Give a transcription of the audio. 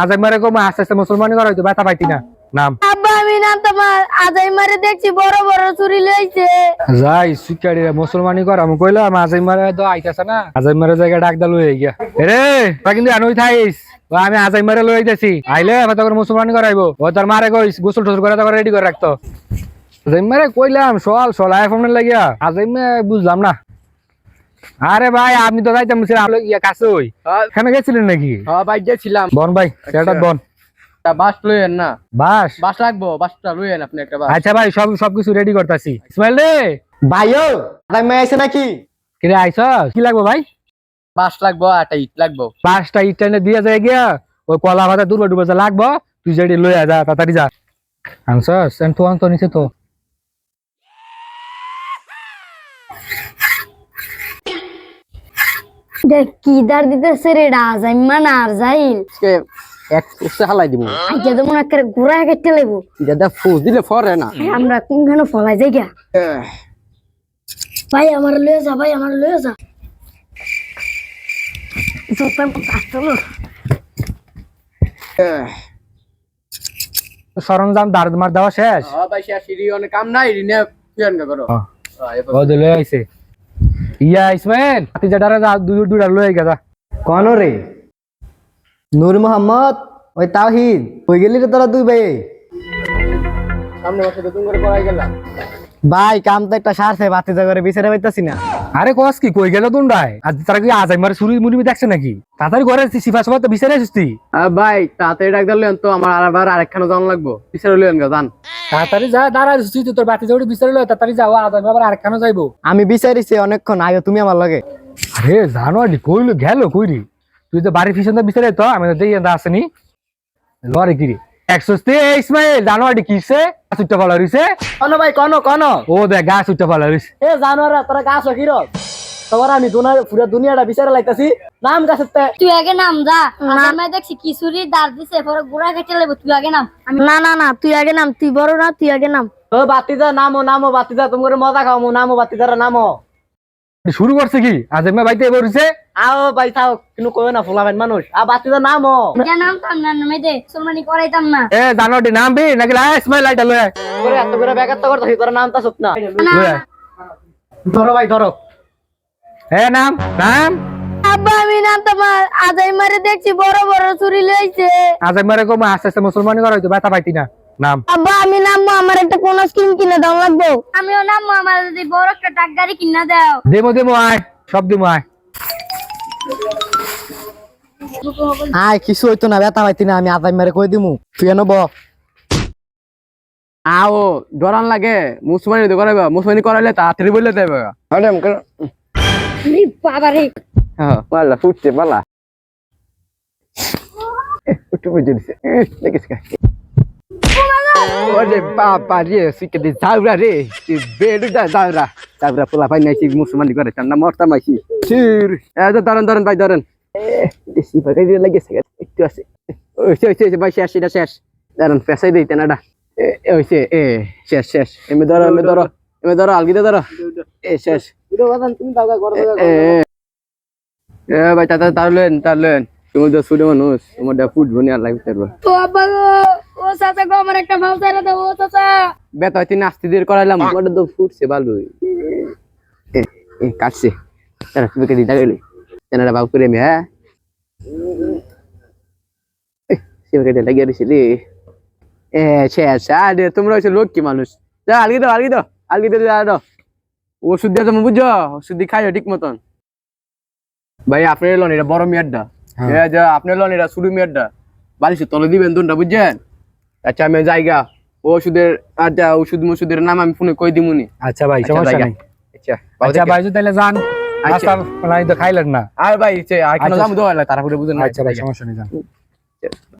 আজাই মারে কম আস্তে আস্তে মুসলমানি করা হইতো ব্যথা পাইতি না। নাম। আব্বা আমি নাম তোমার আজাই মারে দেখছি বড় বড় চুরি লইছে। যাই সুকারি মুসলমানি করা আমি কইলাম আজাই মারে তো আইতাছে না। আজাই মারে জায়গা ডাক দালু হয়ে গিয়া। রে তা কিন্তু আনুই থাইস। আমি আজাই মারে লই আইতাছি আইলে আবার তখন মুসলমানি করাইবো। ও তোর মারে কইস গোসল টোসল করে তখন রেডি করে রাখতো। আজাই মারে কইলাম সল সল আইফোন লাগিয়া। আজাই বুঝলাম না। আরে ভাই আপনি তো যাইতাম ইয়া কাছে ওই এখানে গেছিলেন নাকি? হ্যাঁ ভাই গেছিলাম। বন ভাই সেটা বন। বাস লইয়েন না? বাস? বাস রাখব বাসটা লইয়েন আপনি একটা বাস। আচ্ছা ভাই সব সবকিছু রেডি করতেছি। ইসমাইল রে! ভাইও নাকি? আইসস কি লাগবে ভাই? বাস লাগবো আটা ইট লাগবো। পাঁচটা ইট টেনে দিয়ে যায় গিয়া ওই কলা ভাতা দুর্বা ডুবে যা লাগবো তুই যেটি লইয়া যা তাড়াতাড়ি যা। আনছস? এন তো নিছে তো। দেখ কি দার দিতেছে রে মান আর যাইল আজকে এক উসে হালাই দিব আজকে তো মনে করে ঘুরা কেটে লেবো। দাদা ফুস দিলে ফরে না। আমরা কোনখানে ফলাই যাই গা? ভাই আমার লয়ে যা ভাই আমার লয়ে যা। সরঞ্জাম দাঁড় মার দেওয়া শেষ? ভাই শেষ অনেক কাম নাই পিয়ন করো ও দিলে আইছে। ইয়া ইসমাইল তুই যেটা যা দুই দুইটা হয়ে গেছা। কন রে? নূর মোহাম্মদ ওই তাওহিদ ওই গেলি রে তোরা দুই ভাই? সামনে বসে নতুন করে পড়াই গেলাম। ভাই কাম তো একটা সারছে বাতি করে বিচারে পাইতাছি না। আরে কস কি কই গেল তুন্ডায় আজ তারা কি আজ আমার সুরি মুড়ি দেখছে নাকি? তাড়াতাড়ি ঘরে সিফা সবা তো বিচারে আহ, ভাই তাড়াতাড়ি ডাক দিলেন তো আমার আবার আরেকখানে জান লাগবো। লইয়েন গা জান। তাড়াতাড়ি যা দাঁড়া তো তোর বাতি জড়ি বিচারে লয় তাড়াতাড়ি যাও আজ আমি আবার আরেকখানে যাইবো। আমি বিচারিছি অনেকক্ষণ আয়ো তুমি আমার লগে। আরে জানো আডি কইলো গেল কইরি। তুই তো বাড়ির পিছন বিচারে তো আমি তো দেই আসেনি। লরে কিরি। একশোস্তি ইসমাইল জানো আডি কিসে? গাছ উঠতে পালা রইছে কোন ভাই কোন কোন? ও দেখ গাছ উঠতে পালা রইছে এ জানোয়ার তোরা গাছ কির তোমার আমি দুনিয়া পুরো দুনিয়াটা বিচারে লাইতাছি নাম গাছের তুই আগে নাম যা। মারে দেখছি কি চুরি দাঁড় দিছে পরে ঘুরা কেটে লেবো তুই আগে নাম। না না না তুই আগে নাম তুই বড় না তুই আগে নাম। ও বাতিজা নামো নামো বাতিজা তুমি করে মজা খাও নামো বাতিজারা নামো। শুরু করছে কি? আজ আমি বাইতে রইছে আও ভাই থাও কিন্তু কইও না ফুলাবেন মানুষ। আ বাতিজা নামো। যা নাম তো না নামে দে সলমানি করাইতাম না। এ জানো আডি নাম বি নাকি লাই ইসমাইল লাইটা লয় করে এত করে ব্যাঘাত করতেছি তোর নাম তা সুত না ধরো ভাই ধরো। এ নাম নাম। আব্বা আমি নাম তোমার আজাই মারে দেখছি বড় বড় চুরি লইছে। আজ আমি কম আস্তে আস্তে মুসলমানি করা হইতো ব্যথা পাইতি না। নাম। আব্বা আমি নামবো আমার একটা কোন স্কিম কিনে দাও লাগবে? আমিও নামবো আমার যদি বড় একটা টাক গাড়ি কিনা দাও। দেমো দেমো আয় সব দেমো আয়। আয় কিছু হইতো না ব্যথা পাইতি না আমি আতাই মেরে কই দিমু? তুই এনো ব? আও ডরান লাগে মুসলমানি তো করাইবা মুসলমানি করাইলে তাড়াতাড়ি বললে দেবে। আরে আমাকে আরে বাবা রে হ্যাঁ। পালা ফুটছে পালা। একটু বুঝে দিছে। দেখিস কা ওরে বাবা রে শিখে দি যাওরা রে বেডুটা যাওরা যাওরা পোলা পাই নাইছি মুসলমানি করে চান না মরতাম আইছি। চির এই যে ধরেন ধরেন ভাই ধরেন বেশি ভাগাই দিয়ে লাগেছে একটু আছে। ওইছে ওইছে ভাই শেষ এটা শেষ। ধরেন পেশাই দিই তেনাডা ওইছে এ শেষ শেষ। এমনি ধরো এমনি ধরো এমনি ধরো আলগিতে ধরো। এ শেষ। এ, এ, এ ভাই তাতা তারলেন তারলেন তুমি তো ছোট মানুষ তোমার ডা ফুটবো নি আর লাগবে তারপর ও আব্বা গো ও চাচা গো আমার একটা ভাও চাইলে দাও ও চাচা। বেতা হইতে নাস্তি দিয়ে করাইলাম ওটা তো ফুটছে ভালোই। এ এ কাটছে। তারা তুমি কেটে দাঁড়াইলে তেনারা বাবু করে আমি হ্যাঁ? সে কেটে লাগিয়ে দিছি রে। এ শেষ আরে তোমরা হচ্ছে লোক কি মানুষ। যা আলগি দাও আলগি দাও আলগি দাও যা দাও। ওষুধ দিয়ে তুমি বুঝছ ওষুধ দিয়ে খাইও ঠিক মতন। ভাই আপনি এলেন এটা বড় মেয়ারটা হ্যাঁ। যা আপনি এটা শুরু মেয়ারটা। বালিশের তলে দিবেন দুনটা বুঝছেন? আচ্ছা আমি জায়গা ওষুধের আচ্ছা ওষুধ মসুদের নাম আমি ফোনে কই দিমুনি? আচ্ছা ভাই আচ্ছা, সমস্যা নাই। আচ্ছা আচ্ছা ভাই তাহলে যান আচ্ছা। নাই তো খাইলেন না। আর ভাই আর কেন। যাব তারপরে বুঝেন আচ্ছা ভাই সমস্যা নেই যান।